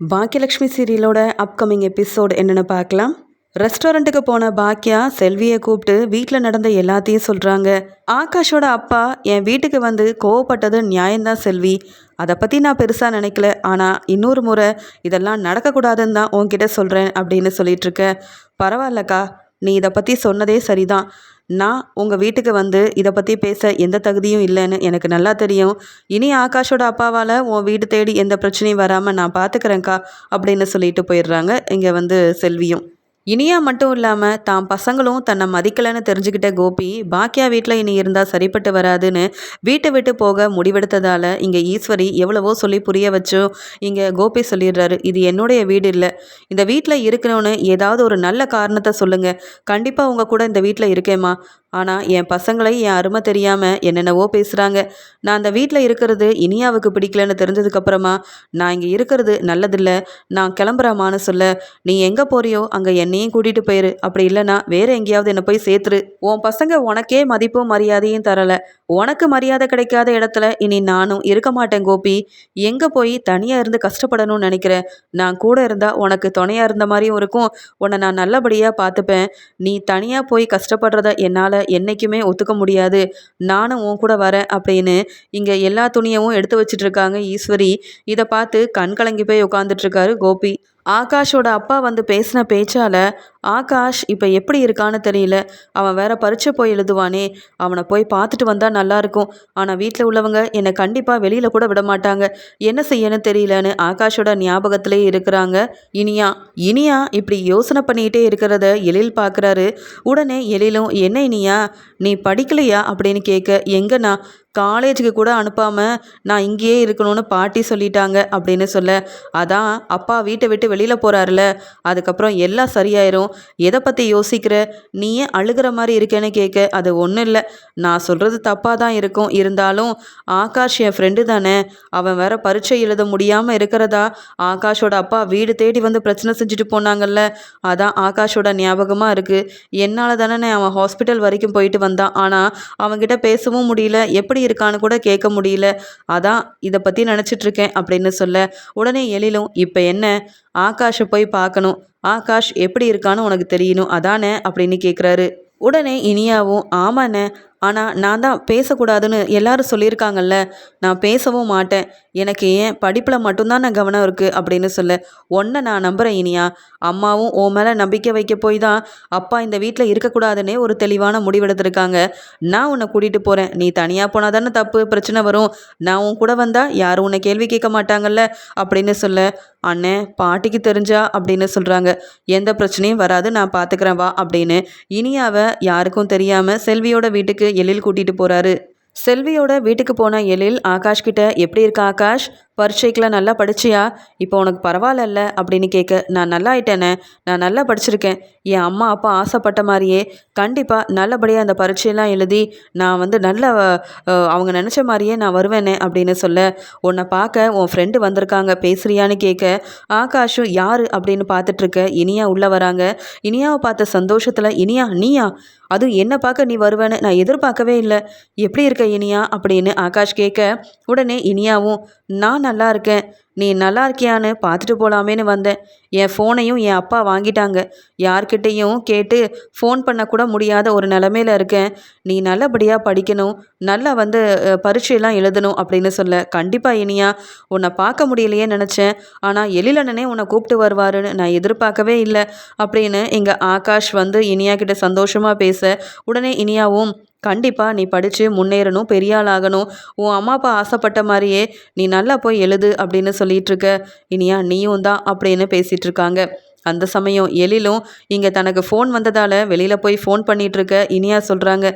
Bhagyalakshmi சீரியலோட upcoming episode என்னென்னு பார்க்கலாம். ரெஸ்டாரண்ட்டுக்கு போன பாக்கியா செல்வியை கூப்பிட்டு வீட்டில் நடந்த எல்லாத்தையும் சொல்கிறாங்க ஆகாஷோட அப்பா என் வீட்டுக்கு வந்து கோவப்பட்டது நியாயம்தான் செல்வி. அதை பற்றி நான் பெருசாக நினைக்கல. ஆனால் இன்னொரு முறை இதெல்லாம் நடக்கக்கூடாதுன்னு தான் உன்கிட்ட சொல்கிறேன் அப்படின்னு சொல்லிட்டு பரவாயில்லக்கா நீ இதை பற்றி சொன்னதே சரிதான். நான் உங்கள் வீட்டுக்கு வந்து இதை பற்றி பேச எந்த தகுதியும் இல்லைன்னு எனக்கு நல்லா தெரியும். இனி ஆகாஷோட அப்பாவால் உன் வீடு தேடி எந்த பிரச்சனையும் வராமல் நான் பார்த்துக்கிறேன்க்கா அப்படின்னு சொல்லிட்டு போயிடுறாங்க. இங்கே வந்து செல்வியும். இனியா மட்டும் இல்லாமல் தான் பசங்களும் தன்னை மதிக்கலைன்னு தெரிஞ்சுக்கிட்ட கோபி பாக்கியா வீட்டில் இனி இருந்தால் சரிப்பட்டு வராதுன்னு வீட்டை விட்டு போக முடிவெடுத்ததால் இங்கே ஈஸ்வரி எவ்வளவோ சொல்லி புரிய வச்சோ இங்கே கோபி சொல்லிடுறாரு. இது என்னுடைய வீடு இல்லை. இந்த வீட்டில் இருக்கணும்னு ஏதாவது ஒரு நல்ல காரணத்தை சொல்லுங்கள் கண்டிப்பாக உங்கள் கூட இந்த வீட்டில் இருக்கேம்மா. ஆனால் என் பசங்களை என் அருமை தெரியாமல் என்னென்னவோ பேசுகிறாங்க நான் அந்த வீட்டில் இருக்கிறது இனியாவுக்கு பிடிக்கலன்னு தெரிஞ்சதுக்கப்புறமா நான் இங்கே இருக்கிறது நல்லதில்லை. நான் கிளம்புறாமான்னு சொல்ல நீ எங்கே போறியோ அங்கே என்னையும் கூட்டிகிட்டு போயிரு. அப்படி இல்லைனா வேறு எங்கேயாவது என்னை போய் சேர்த்துரு. உன் பசங்க உனக்கே மதிப்பும் மரியாதையும் தரலை. உனக்கு மரியாதை கிடைக்காத இடத்துல இனி நானும் இருக்க மாட்டேன் கோபி. எங்கே போய் தனியாக இருந்து கஷ்டப்படணும்னு நினைக்கிறேன்? நான் கூட இருந்தால் உனக்கு துணையாக இருந்த மாதிரியும் இருக்கும். உன்னை நான் நல்லபடியாக பார்த்துப்பேன். நீ தனியாக போய் கஷ்டப்படுறத என்னால் என்றைக்குமே ஒத்துக்க முடியாது. நானும் உன் கூட வரேன் அப்படின்னு இங்கே எல்லா துணியவும் எடுத்து வச்சிட்டு இருக்காங்க ஈஸ்வரி. இதை பார்த்து கண் கலங்கி போய் உட்காந்துட்ருக்காரு கோபி. ஆகாஷோட அப்பா வந்து பேசின பேச்சால் ஆகாஷ் இப்போ எப்படி இருக்கான்னு தெரியல. அவன் வேற பரீட்சை போய் எழுதுவானே. அவனை போய் பார்த்துட்டு வந்தால் நல்லாயிருக்கும் ஆனால் வீட்டில் உள்ளவங்க என்னை கண்டிப்பாக வெளியில் கூட விட மாட்டாங்க. என்ன செய்யணும் தெரியலன்னு ஆகாஷோட ஞாபகத்திலே இருக்கிறாங்க. இனியா இனியா இப்படி யோசனை பண்ணிக்கிட்டே இருக்கிறத எழில் பார்க்குறாரு உடனே எழிலும் என்ன இனியா? நீ படிக்கலையா? அப்படின்னு கேட்க எங்கண்ணா? காலேஜுக்கு கூட அனுப்பாமல் நான் இங்கேயே இருக்கணும்னு பாட்டி சொல்லிட்டாங்க அப்படின்னு சொல்ல. அதான் அப்பா வீட்டை விட்டு வெளியில் போகிறாருல அதுக்கப்புறம் எல்லாம் சரியாயிரும். எதை பற்றி யோசிக்கிற? நீயே அழுகிற மாதிரி இருக்கேன்னு கேட்க அது ஒன்றும் இல்லை. நான் சொல்கிறது தப்பாக தான் இருக்கும். இருந்தாலும் ஆகாஷ் என் ஃப்ரெண்டு தானே. அவன் வேற பரீட்சை எழுத முடியாமல் இருக்கிறதா? ஆகாஷோட அப்பா வீடு தேடி வந்து பிரச்சனை செஞ்சுட்டு போனாங்கல்ல. அதான் ஆகாஷோட ஞாபகமாக இருக்குது என்னால் தானே அவன் ஹாஸ்பிட்டல் வரைக்கும் போயிட்டு வந்தான். ஆனால் அவன்கிட்ட பேசவும் முடியல. எப்படி இருக்கான்னு கூட கேட்க முடியல. அதான் இதை பற்றி நினச்சிட்ருக்கேன் அப்படின்னு சொல்ல உடனே எழிலும் இப்போ என்ன? ஆகாஷை போய் பார்க்கணும். ஆகாஷ் எப்படி இருக்கான்னு உனக்கு தெரியணும். அதானே? அப்படின்னு கேட்குறாரு உடனே இனியாவும் ஆமாண்ணே ஆனால் நான் தான் பேசக்கூடாதுன்னு எல்லாரும் சொல்லியிருக்காங்கல்ல. நான் பேசவும் மாட்டேன். எனக்கு ஏன் படிப்பில் மட்டும்தான் நான் கவனம் இருக்குது அப்படின்னு சொல்ல. ஒன்றை நான் நம்புகிறேன் இனியா. அம்மாவும் உன் மேலே நம்பிக்கை வைக்க போய் தான் அப்பா இந்த வீட்டில் இருக்கக்கூடாதுன்னே ஒரு தெளிவான முடிவெடுத்திருக்காங்க. நான் உன்னை கூட்டிகிட்டு போகிறேன் நீ தனியாக போனால் தானே தப்பு பிரச்சனை வரும். நான் உன் கூட வந்தால் யாரும் உன்னை கேள்வி கேட்க மாட்டாங்கல்ல அப்படின்னு சொல்ல. அண்ணே பாட்டிக்கு தெரிஞ்சா அப்படின்னு சொல்கிறாங்க எந்த பிரச்சனையும் வராது நான் பார்த்துக்கிறேன் வா அப்படின்னு. இனியாவை யாருக்கும் தெரியாமல் செல்வியோட வீட்டுக்கு எழில் கூட்டிகிட்டு போகிறாரு செல்வியோட வீட்டுக்கு போன எழில் ஆகாஷ் கிட்ட எப்படி இருக்கா ஆகாஷ்? பரீட்சைக்கெலாம் நல்லா படிச்சியா? இப்போ உனக்கு பரவாயில்லல்ல அப்படின்னு கேட்க நான் நல்லா ஆயிட்டேனே நான் நல்லா படிச்சிருக்கேன். என் அம்மா அப்பா ஆசைப்பட்ட மாதிரியே கண்டிப்பாக நல்லபடியாக அந்த பரீட்சையெல்லாம் எழுதி நான் வந்து நல்ல அவங்க நினச்ச மாதிரியே நான் வருவேனே அப்படின்னு சொல்ல உன்னை பார்க்க உன் ஃப்ரெண்டு வந்திருக்காங்க பேசுறியான்னு கேட்க ஆகாஷும் யார் அப்படின்னு பார்த்துட்ருக்க இனியா உள்ளே வராங்க. இனியாவை பார்த்த சந்தோஷத்தில் இனியா நீயா? அதுவும் என்னை பார்க்க நீ வருவேன்னு நான் எதிர்பார்க்கவே இல்லை. எப்படி இருக்க இனியா? அப்படின்னு ஆகாஷ் கேட்க உடனே இனியாவும் நான் நல்லா இருக்கேன் நீ நல்லா இருக்கியான்னு பார்த்துட்டு போகலாமேன்னு வந்தேன். என் ஃபோனையும் என் அப்பா வாங்கிட்டாங்க. யார்கிட்டையும் கேட்டு ஃபோன் பண்ணக்கூட முடியாத ஒரு நிலமையில இருக்கேன். நீ நல்லபடியாக படிக்கணும். நல்லா வந்து பரீட்சையெல்லாம் எழுதணும் அப்படின்னு சொல்ல. கண்டிப்பாக இனியா உன்னை பார்க்க முடியலையே நினச்சேன். ஆனால் எழிலண்ணனே உன்னை கூப்பிட்டு வருவாருன்னு நான் எதிர்பார்க்கவே இல்லை. அப்படின்னு இங்கே ஆகாஷ் வந்து இனியா கிட்ட சந்தோஷமாக பேச உடனே இனியாவும் கண்டிப்பாக நீ படித்து முன்னேறணும் பெரிய ஆளாகணும். உன் அம்மா அப்பா ஆசைப்பட்ட மாதிரியே நீ நல்லா போய் எழுது அப்படின்னு சொல்லிகிட்ருக்க இனியா நீயும் தான் அப்படின்னு பேசிகிட்டு இருக்காங்க. அந்த சமயம் எழிலும் இங்கே தனக்கு ஃபோன் வந்ததால் வெளியில் போய் ஃபோன் பண்ணிகிட்ருக்க இனியா சொல்கிறாங்க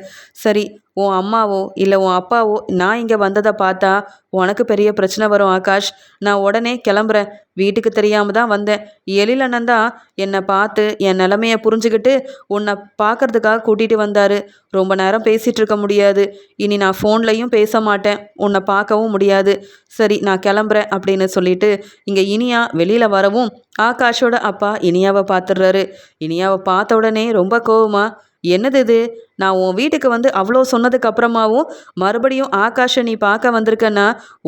சரி உன் அம்மாவோ இல்லை உன் அப்பாவோ நான் இங்கே வந்ததை பார்த்தா உனக்கு பெரிய பிரச்சனை வரும் ஆகாஷ். நான் உடனே கிளம்புறேன். வீட்டுக்கு தெரியாமல் தான் வந்தேன். எழிலண்ணன் தான் என்னை பார்த்து என் நிலமையை புரிஞ்சுக்கிட்டு உன்னை பார்க்கறதுக்காக கூட்டிகிட்டு வந்தார். ரொம்ப நேரம் பேசிகிட்டு இருக்க முடியாது. இனி நான் ஃபோன்லையும் பேச மாட்டேன். உன்னை பார்க்கவும் முடியாது. சரி நான் கிளம்புறேன் அப்படின்னு சொல்லிட்டு இங்கே இனியா வெளியில் வரவும் ஆகாஷோட அப்பா இனியாவை பார்த்துடுறாரு. இனியாவை பார்த்த உடனே ரொம்ப கோவமாக என்னது இது? நான் உன் வீட்டுக்கு வந்து அவ்வளோ சொன்னதுக்கு அப்புறமாவும் மறுபடியும் ஆகாஷை நீ பார்க்க வந்திருக்கன்னா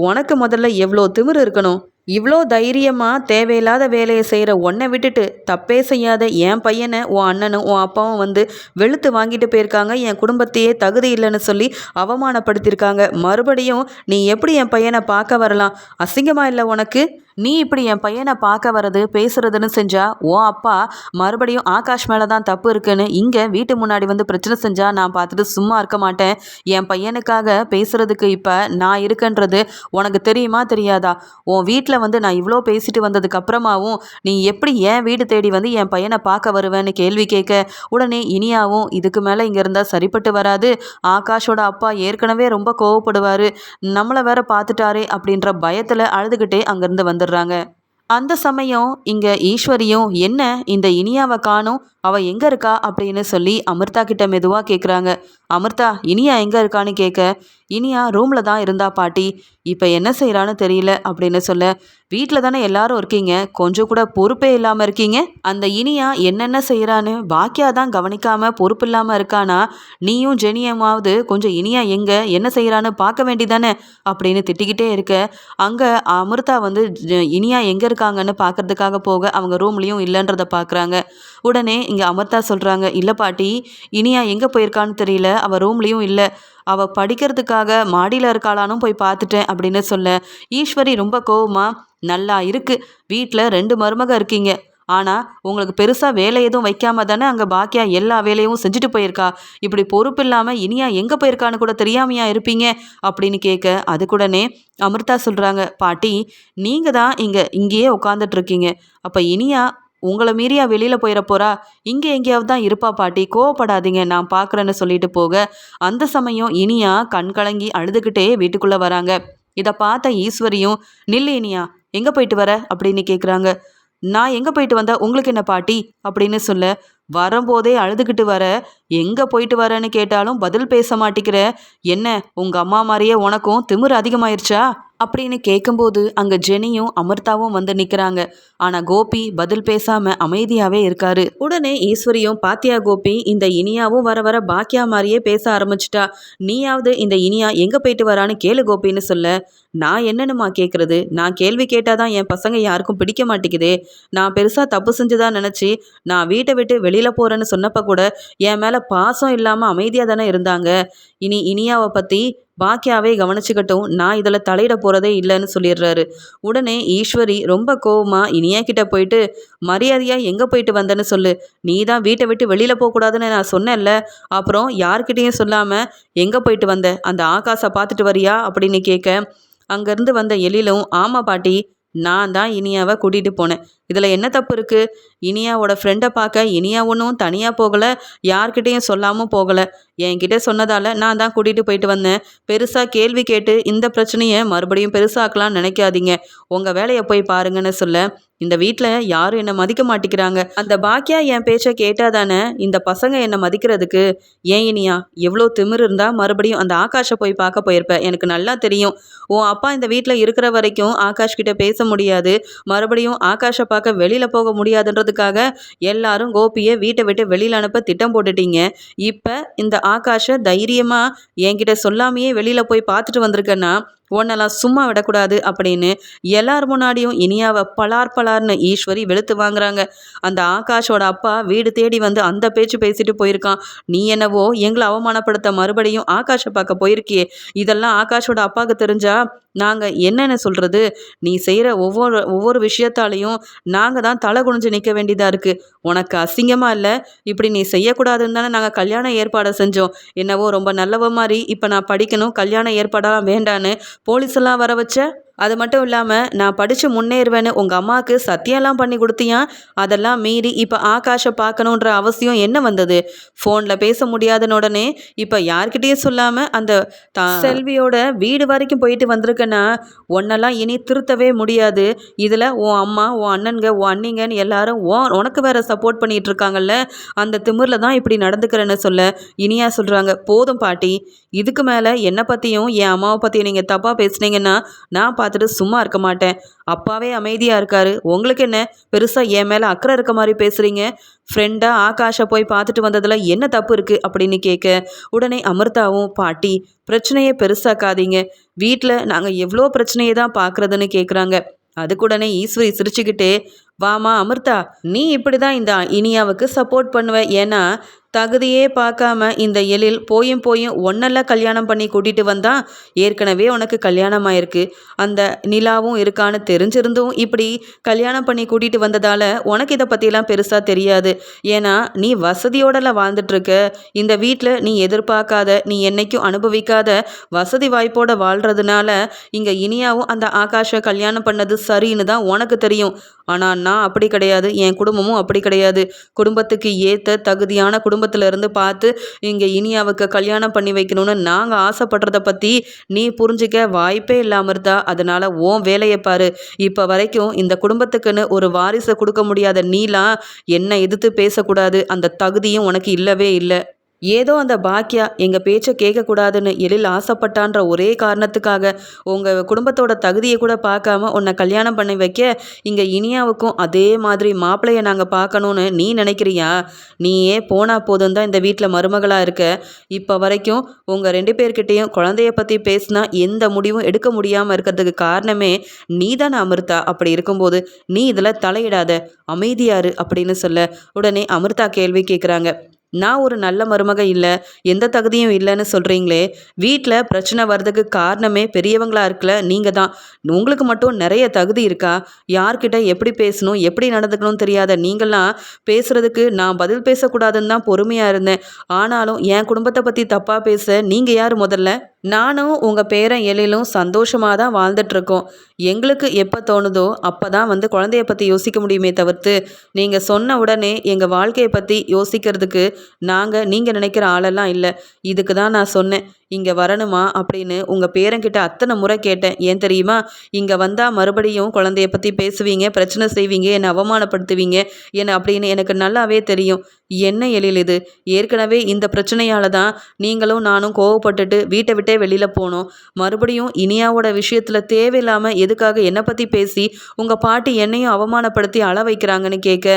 உனக்கு முதல்ல எவ்வளோ திமிர் இருக்கணும்? இவ்வளோ தைரியமாக தேவையில்லாத வேலையை செய்கிற உன்னை விட்டுட்டு தப்பே செய்யாத என் பையனை உன் அண்ணனும் உன் அப்பாவும் வந்து வெளுத்து வாங்கிட்டு போயிருக்காங்க. என் குடும்பத்தையே தகுதி இல்லைன்னு சொல்லி அவமானப்படுத்தியிருக்காங்க. மறுபடியும் நீ எப்படி என் பையனை பார்க்க வரலாம்? அசிங்கமாக இல்லை உனக்கு? நீ இப்படி என் பையனை பார்க்க வர்றது பேசுறதுன்னு செஞ்சா உன் அப்பா மறுபடியும் ஆகாஷ் மேலே தான் தப்பு இருக்குன்னு இங்கே வீட்டு முன்னாடி வந்து பிரச்சனை செஞ்சா நான் பார்த்துட்டு சும்மா இருக்க மாட்டேன். என் பையனுக்காக பேசுறதுக்கு இப்போ நான் இருக்கன்றது உனக்கு தெரியுமா தெரியாதா? உன் வீட்டில் வந்து நான் இவ்வளோ பேசிட்டு வந்ததுக்கு அப்புறமாவும் நீ எப்படி என் வீடு தேடி வந்து என் பையனை பார்க்க வருவேன்னு கேள்வி கேட்க உடனே இனியாவும் இதுக்கு மேலே இங்கே இருந்தால் சரிப்பட்டு வராது. ஆகாஷோட அப்பா ஏற்கனவே ரொம்ப கோவப்படுவார். நம்மளை வேற பார்த்துட்டாரே அப்படின்ற பயத்தில் அழுதுகிட்டே அங்கேருந்து வந்துடுறாங்க. அந்த சமயம் இங்கே ஈஸ்வரியும் என்ன இந்த இனியாவை காணும் அவள் எங்கே இருக்கா அப்படின்னு சொல்லி அமிர்தா கிட்ட மெதுவாக கேட்குறாங்க அமிர்தா இனியா எங்கே இருக்கான்னு கேட்க இனியா ரூமில் தான் இருந்தா பாட்டி. இப்போ என்ன செய்கிறான்னு தெரியல அப்படின்னு சொல்ல. வீட்டில் தானே எல்லாரும் இருக்கீங்க. கொஞ்சம் கூட பொறுப்பே இல்லாமல் இருக்கீங்க. அந்த இனியா என்னென்ன செய்கிறான்னு பாக்கியா தான் கவனிக்காமல் பொறுப்பு இல்லாமல் இருக்கானா? நீயும் ஜெனியமாவது கொஞ்சம் இனியா எங்கே? என்ன செய்கிறான்னு பார்க்க வேண்டிதானே? அப்படின்னு திட்டிக்கிட்டே இருக்க. அங்கே அமிர்தா வந்து இனியா எங்கே இருக்காங்கன்னு பார்க்கறதுக்காக போக அவங்க ரூம்லேயும் இல்லைன்றதை பார்க்குறாங்க. உடனே இங்கே அமிர்தா சொல்கிறாங்க இல்லை பாட்டி இனியா எங்கே போயிருக்கான்னு தெரியல அவள் ரூம்லேயும் இல்லை. அவள் படிக்கிறதுக்காக மாடியில் இருக்காளானும் போய் பார்த்துட்டேன் அப்படின்னு சொல்ல. ஈஸ்வரி ரொம்ப கோவமா நல்லா இருக்கு வீட்டில் ரெண்டு மருமக இருக்கீங்க. ஆனால் உங்களுக்கு பெருசாக வேலை எதுவும் வைக்காம தானே அங்கே பாக்கியா எல்லா வேலையும் செஞ்சுட்டு போயிருக்கா. இப்படி பொறுப்பு இல்லாமல் இனியா எங்கே போயிருக்கான்னு கூட தெரியாமையா இருப்பீங்க? அப்படின்னு கேட்க அது கூடனே அமிர்தா சொல்கிறாங்க பாட்டி நீங்கள் தான் இங்கே இங்கேயே உட்காந்துட்டு இருக்கீங்க. அப்போ இனியா உங்களை மீறியா வெளியில் போயிட போறா. இங்கே எங்கேயாவது தான் இருப்பா பாட்டி. கோவப்படாதீங்க. நான் பார்க்குறேன்னு சொல்லிட்டு போக அந்த சமயம் இனியா கண் கலங்கி அழுதுகிட்டே வீட்டுக்குள்ளே வராங்க. இதை பார்த்த ஈஸ்வரியும் நில்லு இனியா எங்கே போயிட்டு வர? அப்படின்னு கேட்குறாங்க நான் எங்கே போயிட்டு வந்தா உங்களுக்கு என்ன பாட்டி? அப்படின்னு சொல்ல வரும்போதே அழுதுகிட்டு வர. எங்கே போயிட்டு வரேன்னு கேட்டாலும் பதில் பேச மாட்டேங்கிற என்ன உங்கள் அம்மா மாதிரியே உனக்கும் திமிரு அதிகமாயிருச்சா? அப்படின்னு கேட்கும்போது அங்கே ஜெனியும் அமிர்தாவும் வந்து நிற்கிறாங்க ஆனால் கோபி பதில் பேசாமல் அமைதியாகவே இருக்காரு. உடனே ஈஸ்வரியும் பாத்தியா கோபி இந்த இனியாவும் வர வர பாக்கியா மாதிரியே பேச ஆரம்பிச்சிட்டா. நீயாவது இந்த இனியா எங்கே போயிட்டு வரான்னு கேளு கோபின்னு சொல்ல நான் என்னன்னுமா கேட்குறது நான் கேள்வி கேட்டாதான் என் பசங்க யாருக்கும் பிடிக்க மாட்டேங்குதே. நான் பெருசாக தப்பு செஞ்சதா நினச்சி நான் வீட்டை விட்டு வெளியில் போகிறேன்னு சொன்னப்ப கூட என் மேலே பாசம் இல்லாமல் அமைதியாக தானே இருந்தாங்க. இனி இனியாவை பற்றி பாக்கியாவே கவனிச்சுக்கட்டும் நான் இதில் தலையிட போகிறதே இல்லைன்னு சொல்லிடுறாரு. உடனே ஈஸ்வரி ரொம்ப கோவமாக இனியா கிட்ட போயிட்டு மரியாதையாக எங்கே போயிட்டு வந்தேன்னு சொல்லு. நீ தான் வீட்டை விட்டு வெளியில் போகக்கூடாதுன்னு நான் சொன்னேன்ல. அப்புறம் யார்கிட்டயும் சொல்லாமல் எங்கே போயிட்டு வந்த? அந்த ஆகாசை பார்த்துட்டு வரியா? அப்படின்னு கேட்க அங்கேருந்து வந்த எழிலும் ஆமாம் பாட்டி நான் தான் இனியாவை கூட்டிகிட்டு போனேன். இதில் என்ன தப்பு இருக்குது இனியாவோட ஃப்ரெண்டை பார்க்க இனியா ஒன்றும் தனியாக போகலை யார்கிட்டேயும் சொல்லாமல் போகலை. என்கிட்ட சொன்னதால் நான் தான் கூட்டிகிட்டு போயிட்டு வந்தேன். பெருசாக கேள்வி கேட்டு இந்த பிரச்சனையை மறுபடியும் பெருசாக்கலாம்னு நினைக்காதீங்க. உங்கள் வேலையை போய் பாருங்கன்னு சொல்ல இந்த வீட்டில் யாரும் என்னை மதிக்க மாட்டேங்கிறாங்க அந்த பாக்கியா என் பேச்சை கேட்டால் தானே இந்த பசங்க என்னை மதிக்கிறதுக்கு? ஏன் இனியா எவ்வளோ திமிரு இருந்தால் மறுபடியும் அந்த ஆகாஷை போய் பார்க்க போயிருப்பேன் எனக்கு நல்லா தெரியும். உன் அப்பா இந்த வீட்டில் இருக்கிற வரைக்கும் ஆகாஷ் கிட்ட பேச முடியாது. மறுபடியும் ஆகாஷை பார்க்க வெளியில் போக முடியாதுன்றதுக்காக எல்லாரும் கோபியை வீட்டை விட்டு வெளியில் அனுப்ப திட்டம் போட்டுட்டீங்க. இப்போ இந்த ஆகாஷை தைரியமாக என்கிட்ட சொல்லாமையே வெளியில் போய் பார்த்துட்டு வந்திருக்கேன்னா உன்னெல்லாம் சும்மா விடக்கூடாது அப்படின்னு எல்லார் முன்னாடியும் இனியாவை பலார் பலார்னு ஈஸ்வரி வெளுத்து வாங்குறாங்க. அந்த ஆகாஷோட அப்பா வீடு தேடி வந்து அந்த பேச்சு பேசிட்டு போயிருக்கான். நீ என்னவோ எங்களை அவமானப்படுத்த மறுபடியும் ஆகாஷை பார்க்க போயிருக்கியே. இதெல்லாம் ஆகாஷோட அப்பாவுக்கு தெரிஞ்சா நாங்கள் என்னென்ன சொல்கிறது நீ செய்கிற ஒவ்வொரு ஒவ்வொரு விஷயத்தாலையும் நாங்கள் தான் தலை குனிஞ்சு நிற்க வேண்டியதாக இருக்குது உனக்கு அசிங்கமாக இல்லை? இப்படி நீ செய்யக்கூடாதுன்னு தானே நாங்கள் கல்யாண ஏற்பாடை செஞ்சோம். என்னவோ ரொம்ப நல்லவ மாதிரி இப்போ நான் படிக்கணும் கல்யாண ஏற்பாடெல்லாம் வேண்டான்னு போலீஸ் எல்லாம் வர வச்ச? அது மட்டும் இல்லாமல் நான் படித்து முன்னேறுவேன்னு உங்கள் அம்மாவுக்கு சத்தியம்லாம் பண்ணி கொடுத்தியா? அதெல்லாம் மீறி இப்போ ஆகாஷை பார்க்கணுன்ற அவசியம் என்ன வந்தது? ஃபோனில் பேச முடியாதுன்னு உடனே இப்போ யார்கிட்டயும் சொல்லாமல் அந்த த செல்வியோட வீடு வரைக்கும் போயிட்டு வந்திருக்கேன்னா உன்னெல்லாம் இனி திருத்தவே முடியாது. இதில் உன் அம்மா உன் அண்ணனுங்க உன் அண்ணிங்கன்னு எல்லாரும் ஓ உனக்கு வேற சப்போர்ட் பண்ணிட்டு இருக்காங்கல்ல? அந்த திமிரில் தான் இப்படி நடந்துக்கிறேன்னு சொல்ல இனியா சொல்கிறாங்க போதும் பாட்டி. இதுக்கு மேலே என்னை பற்றியும் என் அம்மாவை பற்றியும் நீங்கள் தப்பாக பேசுனீங்கன்னா நான் பார்த்துட்டு சும்மா இருக்க மாட்டேன். அப்பாவே அமைதியாக இருக்காரு. உங்களுக்கு என்ன? பெருசாக என் மேலே அக்கறை இருக்க மாதிரி பேசுகிறீங்க ஃப்ரெண்டாக ஆகாஷை போய் பார்த்துட்டு வந்ததில் என்ன தப்பு இருக்குது அப்படின்னு கேட்க உடனே அமிர்தாவும் பாட்டி பிரச்சனையை பெருசாக்காதீங்க. வீட்டில் நாங்கள் எவ்வளோ பிரச்சனையை தான் பார்க்குறதுன்னு கேட்குறாங்க. அதுக்குடனே ஈஸ்வரி சிரிச்சுக்கிட்டே வாமா அமிர்தா நீ இப்படி தான் இந்த இனியாவுக்கு சப்போர்ட் பண்ணுவ. ஏன்னா தகுதியே பார்க்காம இந்த எழில் போயும் போயும் ஒன்னெல்லாம் கல்யாணம் பண்ணி கூட்டிகிட்டு வந்தா ஏற்கனவே உனக்கு கல்யாணம் ஆயிருக்கு அந்த நிலாவும் இருக்கான்னு தெரிஞ்சிருந்தும் இப்படி கல்யாணம் பண்ணி கூட்டிகிட்டு வந்ததால் உனக்கு இதை பற்றிலாம் பெருசாக தெரியாது. ஏன்னா நீ வசதியோடலாம் வாழ்ந்துட்டுருக்க இந்த வீட்டில் நீ எதிர்பார்க்காத நீ என்னைக்கும் அனுபவிக்காத வசதி வாய்ப்போடு வாழ்கிறதுனால இங்கே இனியாவும் அந்த ஆகாஷை கல்யாணம் பண்ணது சரின்னு தான் உனக்கு தெரியும். ஆனால் நான் அப்படி கிடையாது. என் குடும்பமும் அப்படி கிடையாது. குடும்பத்துக்கு ஏற்ற தகுதியான குடும்ப குடும்பத்திலேருந்து பார்த்து இங்கே இனியாவுக்கு கல்யாணம் பண்ணி வைக்கணும்னு நாங்கள் ஆசைப்படுறத பற்றி நீ புரிஞ்சிக்க வாய்ப்பே இல்லாமல் இருந்தா அதனால் ஓன் வேலையை பாரு. இப்போ வரைக்கும் இந்த குடும்பத்துக்குன்னு ஒரு வாரிசை கொடுக்க முடியாத நீலாம் என்னை எதிர்த்து பேசக்கூடாது. அந்த தகுதியும் உனக்கு இல்லவே இல்லை. ஏதோ அந்த பாக்கியா எங்கள் பேச்சை கேட்கக்கூடாதுன்னு எழில் ஆசைப்பட்டான்ற ஒரே காரணத்துக்காக உங்கள் குடும்பத்தோட தகுதியை கூட பார்க்காம உன்னை கல்யாணம் பண்ணி வைக்க இங்கே இனியாவுக்கும் அதே மாதிரி மாப்பிள்ளையை நாங்கள் பார்க்கணுன்னு நீ நினைக்கிறியா? நீயே போனால் போதும் தான் இந்த வீட்டில் மருமகளாக இருக்க. இப்போ வரைக்கும் உங்கள் ரெண்டு பேர்கிட்டையும் குழந்தைய பற்றி பேசினா எந்த முடிவும் எடுக்க முடியாமல் இருக்கிறதுக்கு காரணமே நீ தானே அமிர்தா. அப்படி இருக்கும்போது நீ இதில் தலையிடாத. அமைதியாரு அப்படின்னு சொல்ல உடனே அமிர்தா கேள்வி கேட்குறாங்க நான் ஒரு நல்ல மருமக இல்லை எந்த தகுதியும் இல்லைன்னு சொல்கிறீங்களே வீட்டில் பிரச்சனை வர்றதுக்கு காரணமே பெரியவங்களாக இருக்கல நீங்கள் தான். உங்களுக்கு மட்டும் நிறைய தகுதி இருக்கா? யார்கிட்ட எப்படி பேசணும் எப்படி நடந்துக்கணும் தெரியாத நீங்களாம் பேசுகிறதுக்கு நான் பதில் பேசக்கூடாதுன்னு தான் பொறுமையாக இருந்தேன். ஆனாலும் என் குடும்பத்தை பற்றி தப்பாக பேச நீங்கள் யார் முதல்ல? நானும் உங்கள் பேரன் எழிலும் சந்தோஷமாக தான் வாழ்ந்துட்டுருக்கோம். எங்களுக்கு எப்போ தோணுதோ அப்போ தான் வந்து குழந்தைய பற்றி யோசிக்க முடியுமே தவிர்த்து நீங்கள் சொன்ன உடனே எங்கள் வாழ்க்கையை பற்றி யோசிக்கிறதுக்கு நாங்கள் நீங்கள் நினைக்கிற ஆளெல்லாம் இல்லை. இதுக்கு தான் நான் சொன்னேன். இங்கே வரணுமா அப்படின்னு உங்கள் பேரங்கிட்ட அத்தனை முறை கேட்டேன். ஏன் தெரியுமா? இங்கே வந்தால் மறுபடியும் குழந்தைய பற்றி பேசுவீங்க பிரச்சனை செய்வீங்க என்னை அவமானப்படுத்துவீங்க என்னை அப்படின்னு எனக்கு நல்லாவே தெரியும். என்ன எழில் இது? ஏற்கனவே இந்த பிரச்சனையால் தான் நீங்களும் நானும் கோவப்பட்டுட்டு வீட்டை விட்டே வெளியில் போனோம். மறுபடியும் இனியாவோட விஷயத்தில் தேவையில்லாமல் எதுக்காக என்னை பற்றி பேசி உங்கள் பாட்டி என்னையும் அவமானப்படுத்தி அள வைக்கிறாங்கன்னு கேட்க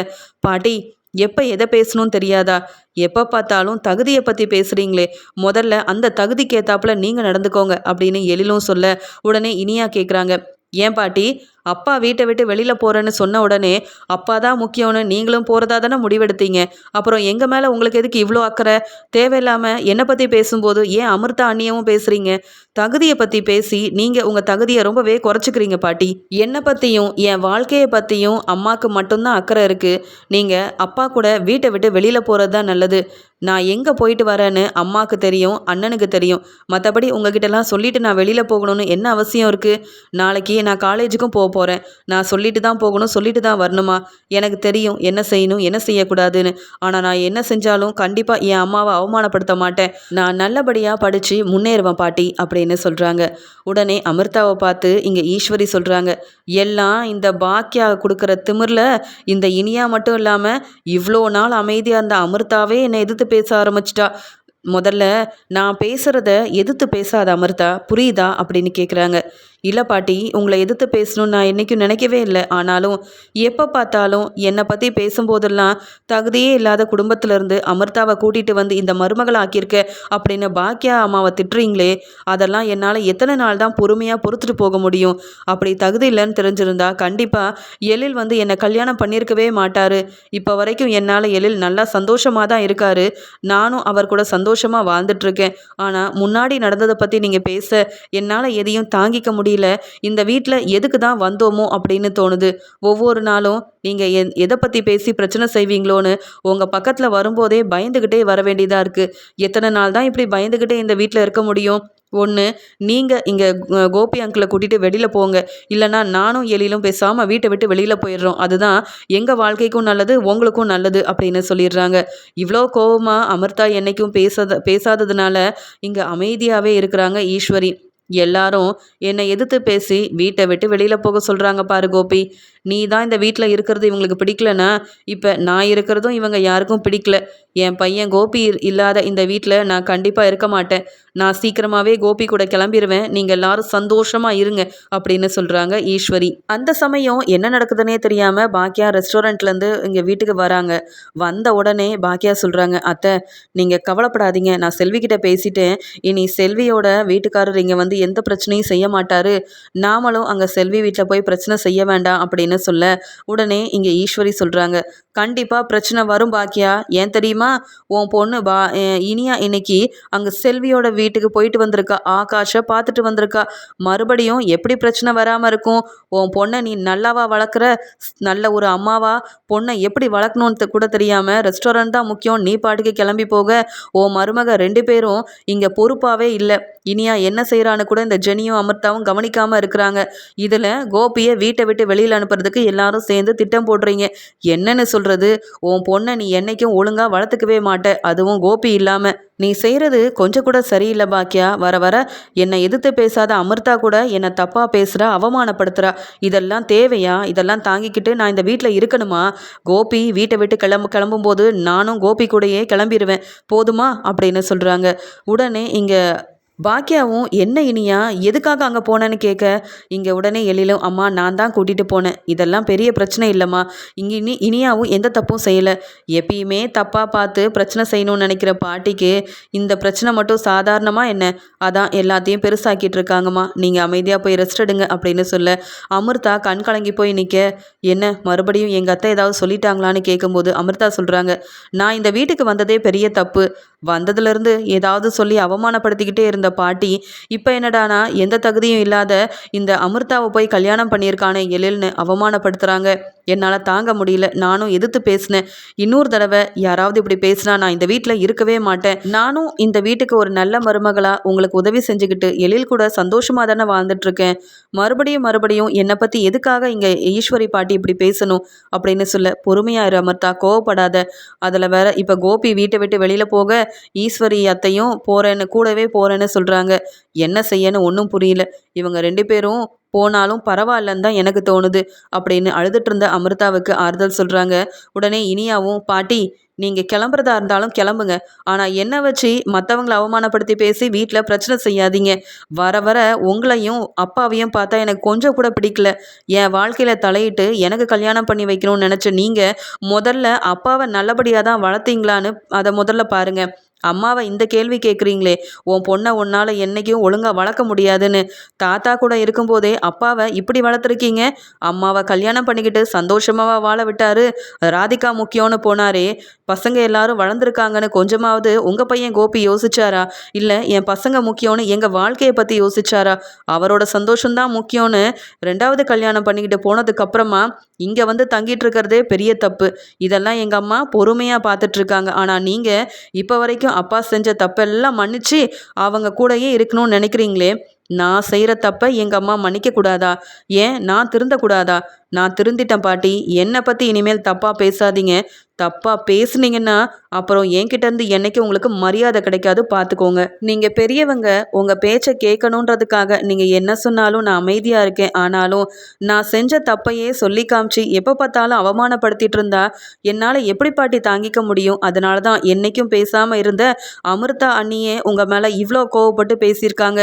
பாட்டி எப்போ எதை பேசணும்னு தெரியாதா? எப்போ பார்த்தாலும் தகுதியை பற்றி பேசுகிறீங்களே முதல்ல அந்த தகுதிக்கு ஏற்றாப்புல நீங்கள் நடந்துக்கோங்க அப்படின்னு எழிலும் சொல்ல உடனே இனியா கேட்குறாங்க ஏன் பாட்டி? அப்பா வீட்டை விட்டு வெளியில் போகிறேன்னு சொன்ன உடனே அப்பா தான் முக்கியம்னு நீங்களும் போகிறதா தானே முடிவெடுத்தீங்க? அப்புறம் எங்கள் மேலே உங்களுக்கு எதுக்கு இவ்வளோ அக்கறை? தேவையில்லாமல் என்னை பற்றி பேசும்போது ஏன் அமிர்தா அண்ணியவும் பேசுகிறீங்க தகுதியை பற்றி பேசி நீங்கள் உங்கள் தகுதியை ரொம்பவே குறைச்சிக்கிறீங்க பாட்டி. என்னை பற்றியும் என் வாழ்க்கையை பற்றியும் அம்மாவுக்கு மட்டும்தான் அக்கறை இருக்குது நீங்கள் அப்பா கூட வீட்டை விட்டு வெளியில் போகிறது தான் நல்லது. நான் எங்கே போயிட்டு வரேன்னு அம்மாவுக்கு தெரியும் அண்ணனுக்கு தெரியும். மற்றபடி உங்ககிட்டலாம் சொல்லிவிட்டு நான் வெளியில் போகணும்னு என்ன அவசியம் இருக்குது நாளைக்கு நான் காலேஜுக்கும் போக போகிறேன் நான் சொல்லிட்டு தான் போகணும் சொல்லிட்டு தான் வரணுமா? எனக்கு தெரியும் என்ன செய்யணும் என்ன செய்யக்கூடாதுன்னு. ஆனால் நான் என்ன செஞ்சாலும் கண்டிப்பாக என் அம்மாவை அவமானப்படுத்த மாட்டேன். நான் நல்லபடியாக படித்து முன்னேறுவேன் பாட்டி அப்படின்னு சொல்கிறாங்க உடனே அமிர்தாவை பார்த்து இங்கே ஈஸ்வரி சொல்கிறாங்க எல்லாம் இந்த பாக்கியா கொடுக்குற திமிரில் இந்த இனியா மட்டும் இல்லாமல் இவ்வளோ நாள் அமைதியாக இருந்த அமிர்தாவே என்னை எதிர்த்து பேச ஆரம்பிச்சிட்டா. முதல்ல நான் பேசுகிறத எதிர்த்து பேசாத அமிர்தா புரியுதா? அப்படின்னு கேட்குறாங்க இல்லை பாட்டி உங்களை எதிர்த்து பேசணும்னு நான் என்றைக்கும் நினைக்கவே இல்லை. ஆனாலும் எப்போ பார்த்தாலும் என்னை பற்றி பேசும்போதெல்லாம் தகுதியே இல்லாத குடும்பத்திலேருந்து அமிர்தாவை கூட்டிகிட்டு வந்து இந்த மருமகளை ஆக்கியிருக்க அப்படின்னு பாக்கியா அம்மாவை திட்டுறீங்களே அதெல்லாம் என்னால் எத்தனை நாள் தான் பொறுமையாக பொறுத்துட்டு போக முடியும். அப்படி தகுதி இல்லைன்னு தெரிஞ்சிருந்தா கண்டிப்பாக எழில் வந்து என்னை கல்யாணம் பண்ணியிருக்கவே மாட்டார். இப்போ வரைக்கும் என்னால் எழில் நல்லா சந்தோஷமாக தான் இருக்கார். நானும் அவர் கூட சந்தோஷமாக வாழ்ந்துட்டுருக்கேன் ஆனால் முன்னாடி நடந்ததை பற்றி நீங்கள் பேச என்னால் எதையும் தாங்கிக்க முடியும் முடியல இந்த வீட்டில் எதுக்கு தான் வந்தோமோ அப்படின்னு தோணுது. ஒவ்வொரு நாளும் நீங்கள் எ எதை பற்றி பேசி பிரச்சனை செய்வீங்களோன்னு உங்கள் பக்கத்தில் வரும்போதே பயந்துக்கிட்டே வர வேண்டியதாக இருக்குது எத்தனை நாள் தான் இப்படி பயந்துக்கிட்டே இந்த வீட்டில் இருக்க முடியும்? ஒன்று நீங்கள் இங்கே கோபி அங்கிளை கூட்டிகிட்டு வெளியில் போங்க. இல்லைனா நானும் எலியிலும் பேசாமல் வீட்டை விட்டு வெளியில் போயிடுறோம். அதுதான் எங்கள் வாழ்க்கைக்கும் நல்லது உங்களுக்கும் நல்லது அப்படின்னு சொல்லிடுறாங்க. இவ்வளோ கோபமாக அமிர்தா என்னைக்கும் பேசாத பேசாததுனால இங்கே அமைதியாகவே இருக்கிறாங்க ஈஸ்வரி. எல்லாரும் என்னை எதிர்த்து பேசி வீட்டை விட்டு வெளியில் போக சொல்கிறாங்க பாரு கோபி. நீ தான் இந்த வீட்டில் இருக்கிறது இவங்களுக்கு பிடிக்கலனா இப்போ நான் இருக்கிறதும் இவங்க யாருக்கும் பிடிக்கல. என் பையன் கோபி இல்லாத இந்த வீட்டில் நான் கண்டிப்பாக இருக்க மாட்டேன். நான் சீக்கிரமாகவே கோபி கூட கிளம்பிடுவேன் நீங்கள் எல்லாரும் சந்தோஷமாக இருங்க அப்படின்னு சொல்கிறாங்க ஈஸ்வரி. அந்த சமயம் என்ன நடக்குதுன்னே தெரியாமல் பாக்கியா ரெஸ்டாரண்ட்லேருந்து இங்கே வீட்டுக்கு வராங்க. வந்த உடனே பாக்கியா சொல்கிறாங்க அத்தை நீங்கள் கவலைப்படாதீங்க. நான் செல்விக்கிட்ட பேசிட்டேன். இனி செல்வியோட வீட்டுக்காரர் இங்கே வந்து வந்து எந்த பிரச்சனையும் செய்ய மாட்டாரு. நாமளும் அங்கே செல்வி வீட்டில் போய் பிரச்சனை செய்ய வேண்டாம் அப்படின்னு சொல்ல உடனே இங்கே ஈஸ்வரி சொல்கிறாங்க கண்டிப்பாக பிரச்சனை வரும் பாக்கியா. ஏன் தெரியுமா? உன் பொண்ணு பா இனியா இன்னைக்கு அங்கே செல்வியோட வீட்டுக்கு போயிட்டு வந்திருக்கா. ஆகாஷை பார்த்துட்டு வந்திருக்கா. மறுபடியும் எப்படி பிரச்சனை வராமல் இருக்கும்? உன் பொண்ணை நீ நல்லாவா வளர்க்குற? நல்ல ஒரு அம்மாவா? பொண்ணை எப்படி வளர்க்கணும்னு கூட தெரியாமல் ரெஸ்டாரண்ட் தான் முக்கியம். நீ பாட்டுக்கு கிளம்பி போக. உன் மருமக ரெண்டு பேரும் இங்கே பொறுப்பாகவே இல்லை. இனியா என்ன செய்கிறான்னு கூட இந்த ஜெனியும் அமிர்தாவும் கவனிக்காமல் இருக்கிறாங்க. இதில் கோபியை வீட்டை விட்டு வெளியில் அனுப்புறதுக்கு எல்லாரும் சேர்ந்து திட்டம் போடுறீங்க. என்னன்னு சொல்கிறது உன் பொண்ணை நீ என்னைக்கும் ஒழுங்காக வளர்த்துக்கவே மாட்ட. அதுவும் கோபி இல்லாமல் நீ செய்கிறது கொஞ்சம் கூட சரியில்லை பாக்கியா? வர வர என்னை எதிர்த்து பேசாத அமிர்தா கூட என்னை தப்பாக பேசுகிறா அவமானப்படுத்துகிறா இதெல்லாம் தேவையா? இதெல்லாம் தாங்கிக்கிட்டு நான் இந்த வீட்டில் இருக்கணுமா? கோபி வீட்டை விட்டு கிளம்ப கிளம்பும்போது நானும் கோபி கூடயே கிளம்பிடுவேன் போதுமா? அப்படின்னு சொல்கிறாங்க உடனே இங்கே பாக்கியாவும் என்ன இனியா? எதுக்காக அங்கே போனேன்னு கேட்க இங்கே உடனே எழிலும் அம்மா நான் தான் கூட்டிகிட்டு போனேன். இதெல்லாம் பெரிய பிரச்சனை இல்லைம்மா. இங்கே இனி இனியாவும் எந்த தப்பும் செய்யலை. எப்பயுமே தப்பாக பார்த்து பிரச்சனை செய்யணும்னு நினைக்கிற பாட்டிக்கு இந்த பிரச்சனை மட்டும் சாதாரணமாக என்ன? அதான் எல்லாத்தையும் பெருசாக்கிட்டு இருக்காங்கம்மா. நீங்கள் அமைதியாக போய் ரெஸ்ட் எடுங்க அப்படின்னு சொல்ல அமிர்தா கண் கலங்கி போய் நிற்க என்ன மறுபடியும் எங்கள் அத்தை ஏதாவது சொல்லிட்டாங்களான்னு கேட்கும்போது அமிர்தா சொல்கிறாங்க நான் இந்த வீட்டுக்கு வந்ததே பெரிய தப்பு. வந்ததுலேருந்து ஏதாவது சொல்லி அவமானப்படுத்திக்கிட்டே இருந்த பாட்டி இப்போ என்னடானா? எந்த தகுதியும் இல்லாத இந்த அமிர்தாவை போய் கல்யாணம் பண்ணியிருக்கானே எழில்னு அவமானப்படுத்துகிறாங்க என்னால் தாங்க முடியல. நானும் எதிர்த்து பேசினேன். இன்னொரு தடவை யாராவது இப்படி பேசினா நான் இந்த வீட்டில் இருக்கவே மாட்டேன். நானும் இந்த வீட்டுக்கு ஒரு நல்ல மருமகளாக உங்களுக்கு உதவி செஞ்சுக்கிட்டு எழில் கூட சந்தோஷமாக தானே வாழ்ந்துட்டுருக்கேன். மறுபடியும் மறுபடியும் என்னை பற்றி எதுக்காக இங்கே ஈஸ்வரி பாட்டி இப்படி பேசணும் அப்படின்னு சொல்ல பொறுமையாக இரு அமர்த்தா கோவப்படாத. அதில் வேற இப்போ கோபி வீட்டை விட்டு வெளியில் போக ஈஸ்வரி அத்தையும் போகிறேன்னு கூடவே போகிறேன்னு சொல்கிறாங்க என்ன செய்யன்னு ஒன்றும் புரியல. இவங்க ரெண்டு பேரும் போனாலும் பரவாயில்லன்னு தான் எனக்கு தோணுது அப்படின்னு அழுதுட்டு இருந்த அமிர்தாவுக்கு ஆறுதல் சொல்கிறாங்க உடனே இனியாவும் பாட்டி நீங்கள் கிளம்புறதா இருந்தாலும் கிளம்புங்க. ஆனால் என்ன வச்சு மற்றவங்களை அவமானப்படுத்தி பேசி வீட்டில் பிரச்சனை செய்யாதீங்க. வர வர உங்களையும் அப்பாவையும் பார்த்தா எனக்கு கொஞ்சம் கூட பிடிக்கல. என் வாழ்க்கையில் தலையிட்டு எனக்கு கல்யாணம் பண்ணி வைக்கணும்னு நினச்ச நீங்கள் முதல்ல அப்பாவை நல்லபடியாக தான் வளர்த்தீங்களான்னு அதை முதல்ல பாருங்கள் அம்மாவை இந்த கேள்வி கேட்குறீங்களே உன் பொண்ணை உன்னால் என்றைக்கும் ஒழுங்காக வளர்க்க முடியாதுன்னு. தாத்தா கூட இருக்கும்போதே அப்பாவை இப்படி வளர்த்துருக்கீங்க? அம்மாவை கல்யாணம் பண்ணிக்கிட்டு சந்தோஷமாக வாழ விட்டாரு? ராதிகா முக்கியம்னு போனாரே பசங்க எல்லாரும் வளர்ந்துருக்காங்கன்னு கொஞ்சமாவது உங்கள் பையன் கோபி யோசிச்சாரா? இல்லை என் பசங்க முக்கியம்னு எங்கள் வாழ்க்கையை பற்றி யோசிச்சாரா? அவரோட சந்தோஷம்தான் முக்கியம்னு ரெண்டாவது கல்யாணம் பண்ணிக்கிட்டு போனதுக்கப்புறமா இங்கே வந்து தங்கிட்டு இருக்கிறதே பெரிய தப்பு. இதெல்லாம் எங்கள் அம்மா பொறுமையாக பார்த்துட்ருக்காங்க ஆனால் நீங்கள் இப்போ வரைக்கும் அப்பா செஞ்ச தப்பெல்லாம் மன்னிச்சு அவங்க கூடயே இருக்கணும்னு நினைக்கிறீங்களே? நான் செய்கிற தப்பை எங்கள் அம்மா மன்னிக்கக்கூடாதா ஏன்? நான் திருந்தக்கூடாதா? நான் திருந்திட்டேன் பாட்டி. என்னை பற்றி இனிமேல் தப்பாக பேசாதீங்க. தப்பாக பேசுனீங்கன்னா அப்புறம் என்கிட்டேருந்து என்றைக்கு உங்களுக்கு மரியாதை கிடைக்காது பார்த்துக்கோங்க நீங்கள் பெரியவங்க உங்கள் பேச்சை கேட்கணுன்றதுக்காக நீங்கள் என்ன சொன்னாலும் நான் அமைதியாக இருக்கேன். ஆனாலும் நான் செஞ்ச தப்பையே சொல்லி காமிச்சு எப்போ பார்த்தாலும் அவமானப்படுத்திட்டு இருந்தா என்னால் எப்படி பாட்டி தாங்கிக்க முடியும்? அதனால தான் என்னைக்கும் பேசாமல் இருந்த அமிர்தா அண்ணியே உங்கள் மேலே இவ்வளோ கோவப்பட்டு பேசியிருக்காங்க.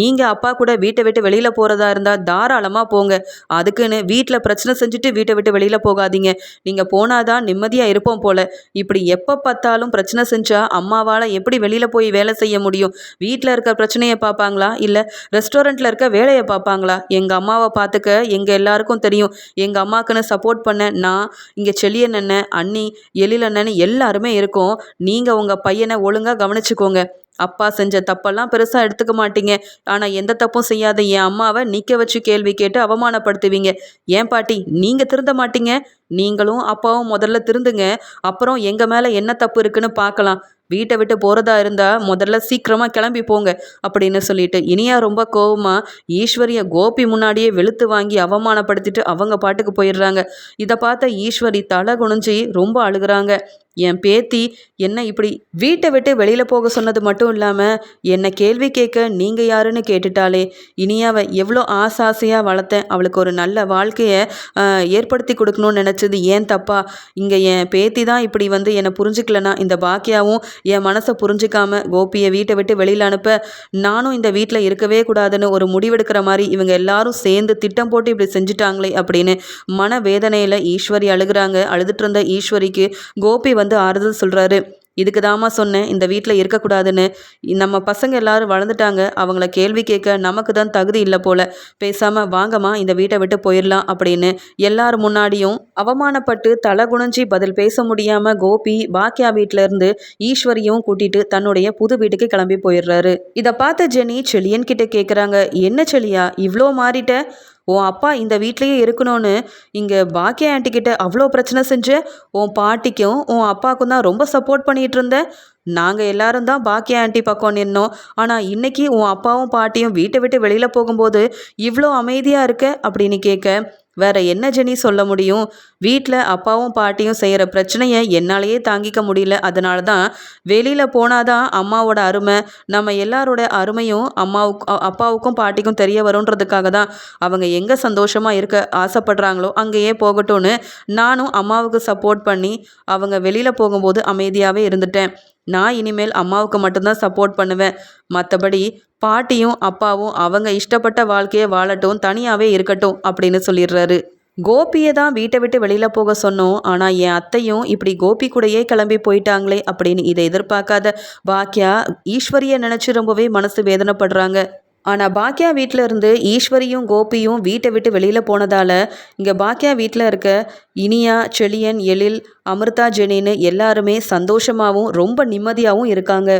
நீங்கள் அப்பா கூட வீட்டை விட்டு வெளியில் போகிறதா இருந்தால் தாராளமாக போங்க. அதுக்குன்னு வீட்டில் பிரச்சனை செஞ்சுட்டு வீட்டை விட்டு வெளியில் போகாதீங்க. நீங்கள் போனாதான் நிம்மதியாக இருப்போம் போல. இப்படி எப்போ பார்த்தாலும் பிரச்சனை செஞ்சால் அம்மாவால் எப்படி வெளியில் போய் வேலை செய்ய முடியும்? வீட்டில் இருக்க பிரச்சனையை பார்ப்பாங்களா? இல்லை ரெஸ்டாரண்ட்டில் இருக்க வேலையை பார்ப்பாங்களா? எங்கள் அம்மாவை பார்த்துக்க எங்கள் எல்லாருக்கும் தெரியும். எங்கள் அம்மாக்குன்னு சப்போர்ட் பண்ண நான் இங்கே செல்லியன் அண்ணன் அண்ணி எழில் அண்ணன் எல்லாருமே இருக்கோம். நீங்கள் உங்கள் பையனை ஒழுங்காக கவனிச்சுக்கோங்க. அப்பா செஞ்ச தப்பெல்லாம் பெருசாக எடுத்துக்க மாட்டீங்க. ஆனால் எந்த தப்பும் செய்யாத என் அம்மாவை நிற்க வச்சு கேள்வி கேட்டு அவமானப்படுத்துவீங்க. ஏன் பாட்டி நீங்கள் திருந்த மாட்டீங்க? நீங்களும் அப்பாவும் முதல்ல திருந்துங்க. அப்புறம் எங்கள் மேலே என்ன தப்பு இருக்குன்னு பார்க்கலாம். வீட்டை விட்டு போகிறதா இருந்தால் முதல்ல சீக்கிரமாக கிளம்பி போங்க அப்படின்னு சொல்லிட்டு இனியா ரொம்ப கோவமாக ஈஸ்வரியை கோபி முன்னாடியே வெளுத்து வாங்கி அவமானப்படுத்திட்டு அவங்க பாட்டுக்கு போயிடுறாங்க. இதை பார்த்த ஈஸ்வரி தலை குனிஞ்சி ரொம்ப அழுகிறாங்க. என் பேத்தி என்ன இப்படி வீட்டை விட்டு வெளியில் போக சொன்னது மட்டும் இல்லாமல் என்னை கேள்வி கேட்க நீங்கள் யாருன்னு கேட்டுட்டாலே இனியாவை எவ்வளோ ஆசாசையாக வளர்த்தேன் அவளுக்கு ஒரு நல்ல வாழ்க்கையை ஏற்படுத்தி கொடுக்கணும்னு நினச்சது ஏன் தப்பா? இங்கே என் பேத்தி தான் இப்படி வந்து என்னை புரிஞ்சுக்கலனா இந்த பாக்கியாவும் என் மனசை புரிஞ்சுக்காம கோபியை வீட்டை விட்டு வெளியில் அனுப்ப நானும் இந்த வீட்டில் இருக்கவே கூடாதுன்னு ஒரு முடிவெடுக்கிற மாதிரி இவங்க எல்லாரும் சேர்ந்து திட்டம் போட்டு இப்படி செஞ்சுட்டாங்களே அப்படின்னு மன வேதனையில் ஈஸ்வரி அழுகுறாங்க. அழுதுட்டு இருந்த ஈஸ்வரிக்கு கோபி வந்து ஆறுதல் சொல்கிறாரு இதுக்கு தாமா சொன்னேன் இந்த வீட்டில் இருக்கக்கூடாதுன்னு. நம்ம பசங்க எல்லாரும் வளர்ந்துட்டாங்க. அவங்கள கேள்வி கேட்க நமக்கு தான் தகுதி இல்லை போல. பேசாமல் வாங்கம்மா இந்த வீட்டை விட்டு போயிடலாம் அப்படின்னு எல்லார் முன்னாடியும் அவமானப்பட்டு தலை குணிஞ்சி பதில் பேச முடியாமல் கோபி பாக்கியா வீட்டிலேருந்து ஈஸ்வரியும் கூட்டிட்டு தன்னுடைய புது வீட்டுக்கு கிளம்பி போயிடுறாரு. இதை பார்த்த ஜெனி செலியன் கிட்ட கேட்குறாங்க என்ன செலியா? இவ்வளோ மாறிட்ட? உன் அப்பா இந்த வீட்லேயே இருக்கணும்னு இங்கே பாக்கியா ஆண்டி கிட்ட அவ்வளோ பிரச்சனை செஞ்ச உன் பாட்டிக்கும் உன் அப்பாவுக்கும் தான் ரொம்ப சப்போர்ட் பண்ணிகிட்டு இருந்தேன் நாங்கள் எல்லாரும் தான் பாக்கியா ஆண்டி பக்கம் நின்னோம். ஆனால் இன்றைக்கி உன் அப்பாவும் பாட்டியும் வீட்டை விட்டு வெளியில் போகும்போது இவ்வளோ அமைதியாக இருக்க அப்படின்னு கேட்க வேற என்ன ஜெனி சொல்ல முடியும்? வீட்டில் அப்பாவும் பாட்டியும் செய்கிற பிரச்சனையை என்னாலேயே தாங்கிக்க முடியல. அதனால தான் வெளியில் போனாதான் அம்மாவோட அருமை நம்ம எல்லாரோட அருமையும் அம்மாவுக்கு அப்பாவுக்கும் பாட்டிக்கும் தெரிய வரும்ன்றதுக்காக தான் அவங்க எங்கே சந்தோஷமாக இருக்க ஆசைப்படுறாங்களோ அங்கேயே போகட்டும்னு நானும் அம்மாவுக்கு சப்போர்ட் பண்ணி அவங்க வெளியில் போகும்போது அமைதியாகவே இருந்துட்டேன். நான் இனிமேல் அம்மாவுக்கு மட்டும்தான் சப்போர்ட் பண்ணுவேன். மற்றபடி பாட்டியும் அப்பாவும் அவங்க இஷ்டப்பட்ட வாழ்க்கையை வாழட்டும் தனியாகவே இருக்கட்டும் அப்படின்னு சொல்லிடுறாரு. கோபியை தான் வீட்டை விட்டு வெளியில் போக சொன்னோம். ஆனால் என் அத்தையும் இப்படி கோபி கூடயே கிளம்பி போயிட்டாங்களே அப்படின்னு இதை எதிர்பார்க்காத பாக்கியா ஈஸ்வரியை நினச்சி ரொம்பவே மனசு வேதனைப்படுறாங்க. ஆனால் பாக்கியா வீட்டில் இருந்து ஈஸ்வரியும் கோபியும் வீட்டை விட்டு வெளியில் போனதால் இங்கே பாக்கியா வீட்டில் இருக்க இனியா செழியன் எழில் அமிர்தா ஜெனின்னு எல்லாருமே சந்தோஷமாகவும் ரொம்ப நிம்மதியாகவும் இருக்காங்க.